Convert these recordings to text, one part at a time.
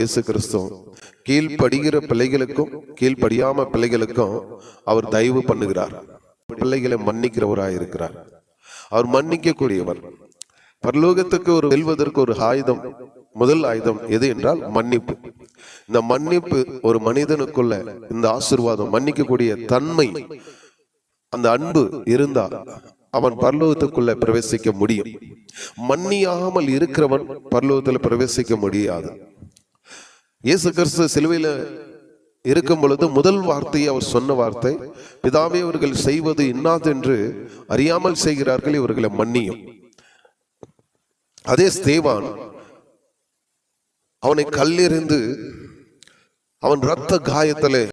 இயேசு கிறிஸ்து கீழ்ப்படுகிற பிள்ளைகளுக்கும் கீழ்ப்படியாம பிள்ளைகளுக்கும் அவர் தயவு பண்ணுகிறார். பிள்ளைகளை மன்னிக்கிறவராய் இருக்கிறார். அவர் மன்னிக்க கூடியவர் பரலோகத்துக்கு ஒரு வெல்வதற்கு ஒரு ஆயுதம் முதல் ஆயுதம் எது என்றால் மன்னிப்பு. இந்த மன்னிப்பு ஒரு மனிதனுக்குள்ள இந்த ஆசீர்வாதம் மன்னிக்கக்கூடிய தன்மை அந்த அன்பு இருந்தால் அவன் பரலோகத்துக்குள்ள பிரவேசிக்க முடியும். மன்னியாமல் இருக்கிறவன் பரலோகத்தில் பிரவேசிக்க முடியாது. இயேசு கிறிஸ்து சிலுவையில இருக்கும் பொழுது முதல் வார்த்தையை அவர் சொன்ன வார்த்தை பிதாவே அவர்கள் செய்வது இன்னாதென்று அறியாமல் செய்கிறார்கள் இவர்களை மன்னியும். அதே ஸ்தேவான் அவனை கல்லெறிந்து அவன் ரத்த காயத்தில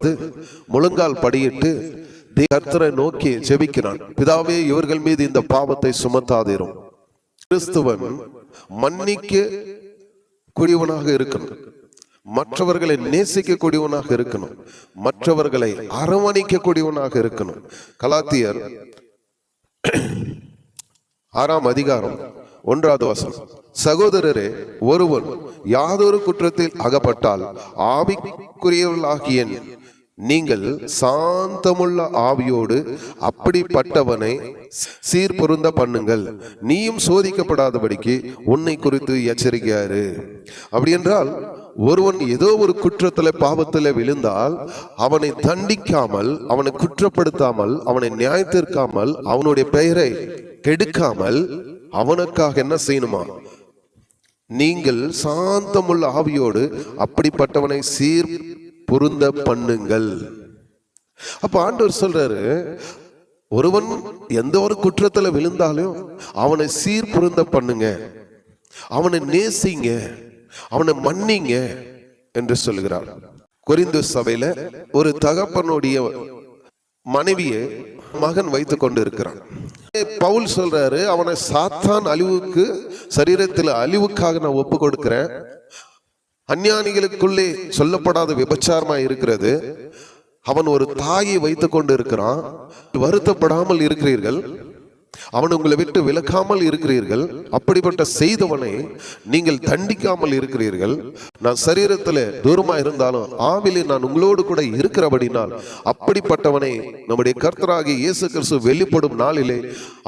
முழங்கால் படியிட்டு தே- கர்த்தரை நோக்கி ஜெபிக்கிறான். பிதாவே இவர்கள் மீது இந்த பாவத்தை சுமத்தாதிரும். கிறிஸ்துவன் மன்னிக்க கூடியவனாக இருக்கணும். மற்றவர்களை நேசிக்கக்கூடியவனாக இருக்கணும். மற்றவர்களை அரவணைக்கக்கூடியவனாக இருக்கணும். கலாத்தியர் ஆறாம் அதிகாரம் ஒன்றாவது வசனம். சகோதரரே ஒருவன் யாதொரு குற்றத்தில் அகப்பட்டால் ஆவிக்குரியவர்களாகிய நீங்கள் சாந்தமுள்ள ஆவியோடு அப்படிப்பட்டவனை சீர்பொருந்த பண்ணுங்கள். நீயும் சோதிக்கப்படாதபடிக்கு உன்னை குறித்து எச்சரிக்கையாரு அப்படி என்றால் ஒருவன் ஏதோ ஒரு குற்றத்துல பாவத்துல விழுந்தால் அவனை தண்டிக்காமல் அவனை குற்றப்படுத்தாமல் அவனை நியாயத்திற்காமல் அவனுடைய பெயரை கெடுக்காமல் அவனுக்காக என்ன செய்யணுமா? நீங்கள் சாந்தமுள்ள ஆவியோடு அப்படிப்பட்டவனை சீர் பொருந்த பண்ணுங்கள். அப்ப ஆண்டவர் சொல்றாரு ஒருவன் எந்த ஒரு குற்றத்துல விழுந்தாலும் அவனை சீர் பொருந்த பண்ணுங்க. அவனை நேசிங்க. அவனை மன்னிங்க என்று சொல்கிறார் குறிந்து சபையில ஒரு தகப்பனுடைய மனைவியை மகன் வைத்துக் கொண்டு இருக்கிறான் பவுல் சொல்றாரு அவனை சாத்தான் அழிவுக்கு சரீரத்தில் அழிவுக்காக நான் ஒப்பு கொடுக்கிறேன். அஞ்ஞானிகளுக்குள்ளே சொல்லப்படாத விபச்சாரமா இருக்கிறது. அவன் ஒரு தாயை வைத்துக் கொண்டு இருக்கிறான் வருத்தப்படாமல் இருக்கிறீர்கள். அவன் உங்களை விட்டு விலக்காமல் இருக்கிறீர்கள். அப்படிப்பட்ட செய்தவனை நீங்கள் தண்டிக்காமல் இருக்கிறீர்கள். நான் சரீரத்தில் தூரமா இருந்தாலும் ஆவிலே நான் உங்களோடு கூட இருக்கிறபடினால் அப்படிப்பட்டவனை நம்முடைய கர்த்தராகி இயேசு கிறிஸ்து வெளிப்படும் நாளிலே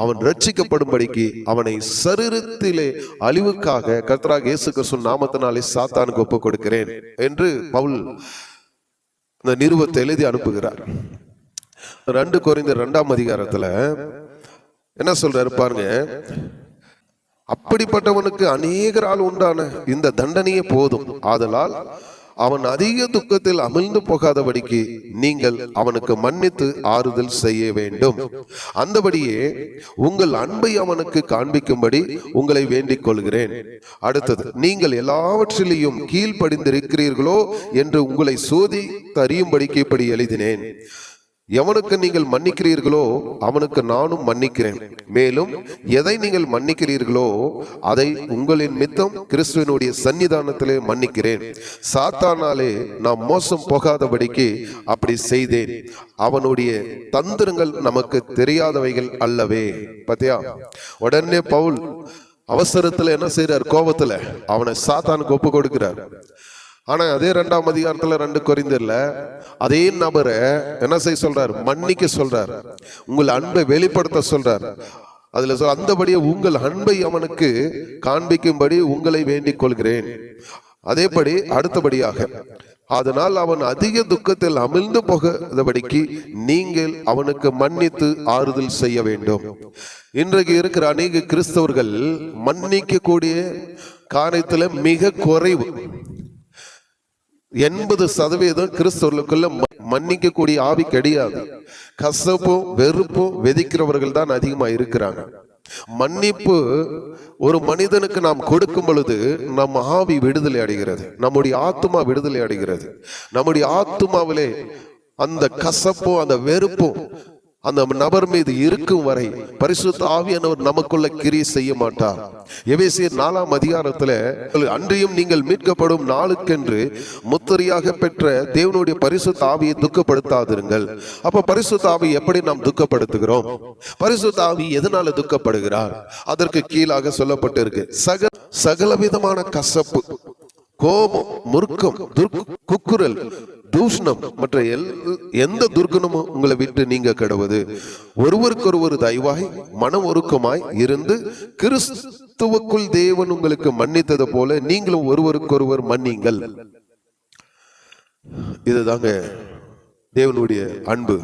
அவன் ரட்சிக்கப்படும்படிக்கு அவனை சரீரத்திலே அழிவுக்காக கர்த்தராக இயேசு கிறிஸ்து நாமத்தினாலே சாத்தானுக்கு ஒப்புக் கொடுக்கிறேன் என்று பவுல் இந்த நிருபத்தை எழுதி அனுப்புகிறார். ரெண்டு குறைந்த ரெண்டாம் அதிகாரத்துல என்ன சொல்றாரு பாருங்க? அப்படிப்பட்டவனுக்கு அநேகரால் உண்டான இந்த தண்டனையே போதும். ஆதலால் அவன் அதிக துக்கத்தில் அமிழ்ந்து போகாதபடிக்கு நீங்கள் அவனுக்கு மன்னித்து ஆறுதல் செய்ய வேண்டும். அந்தபடியே உங்கள் அன்பை அவனுக்கு காண்பிக்கும்படி உங்களை வேண்டிக் கொள்கிறேன். அடுத்தது நீங்கள் எல்லாவற்றிலேயும் கீழ்ப்படிந்திருக்கிறீர்களோ என்று உங்களை சோதி தறியும்படிக்கு இப்படி எழுதினேன். எவனுக்கு நீங்கள் மன்னிக்கிறீர்களோ அவனுக்கு நானும் மன்னிக்கிறேன். மேலும் எதை நீங்கள் மன்னிக்கிறீர்களோ அதை உங்களின் மித்தம் கிறிஸ்துவனுடைய சன்னிதானத்திலே மன்னிக்கிறேன். சாத்தானாலே நாம் மோசம் போகாதபடிக்கு அப்படி செய்தேன். அவனுடைய தந்திரங்கள் நமக்கு தெரியாதவைகள் அல்லவே. பத்தியா? உடனே பவுல் அவசரத்துல என்ன செய்யறார் கோபத்துல அவனை சாத்தானுக்கு ஒப்பு கொடுக்கிறார். ஆனால் அதே ரெண்டாம் அதிகாரத்தில் ரெண்டு குறைந்தில்ல அதே நபரை என்ன செய்ய சொல்றார்? மன்னிக்க சொல்றார். உங்கள் அன்பை வெளிப்படுத்த சொல்றார். அதுல சொல் அந்தபடியே உங்கள் அன்பை அவனுக்கு காண்பிக்கும்படி உங்களை வேண்டிக் கொள்கிறேன். அதேபடி அடுத்தபடியாக அதனால் அவன் அதிக துக்கத்தில் அமிழ்ந்து போகிறபடிக்கு நீங்கள் அவனுக்கு மன்னித்து ஆறுதல் செய்ய வேண்டும். இன்றைக்கு இருக்கிற அநேக கிறிஸ்தவர்கள் மன்னிக்கக்கூடிய காரியத்தில் மிக குறைவு. எண்பது சதவீதம் கிறிஸ்தவர்களுக்குள்ள ம- மன்னிக்கக்கூடிய ஆவி கிடையாது. கசப்பும் வெறுப்பும் வெதிக்கிறவர்கள் தான் அதிகமா இருக்கிறாங்க. மன்னிப்பு ஒரு மனிதனுக்கு நாம் கொடுக்கும் பொழுது நம் ஆவி விடுதலை அடைகிறது. நம்முடைய ஆத்துமா விடுதலை அடைகிறது. நம்முடைய ஆத்துமாவிலே அந்த கசப்பும் அந்த வெறுப்பும் அந்த நபர் மீது இருக்கும் வரை பரிசுத்த ஆவியானவர் நமக்குள்ள கிரியை செய்ய மாட்டார். எவேசியர் நாலாம் அதிகாரத்துல அன்றியும் நீங்கள் மீட்கப்படும் நாளுக்கென்று முத்திரையாக பெற்ற தேவனுடைய பரிசுத்த ஆவியை துக்கப்படுத்தாதிருங்கள். அப்ப பரிசுத்த ஆவி எப்படி நாம் துக்கப்படுத்துகிறோம்? பரிசுத்த ஆவி எதனால துக்கப்படுகிறார்? அதற்கு கீழாக சொல்லப்பட்டிருக்கு சக சகல விதமான கசப்பு கோபம் முறுக்கம் துர்க்- குக்குரல் தூஷணம் மற்ற எல் எந்த துர்க்குணமும் உங்களை விட்டு நீங்க கெடுவது. ஒருவருக்கொருவர் தயவாய் மன ஒருக்கமாய் இருந்து கிறிஸ்துவுக்குள் தேவன் உங்களுக்கு மன்னித்தது போல நீங்களும் ஒருவருக்கொருவர் மன்னிங்கள். இதுதாங்க தேவனுடைய அன்பு.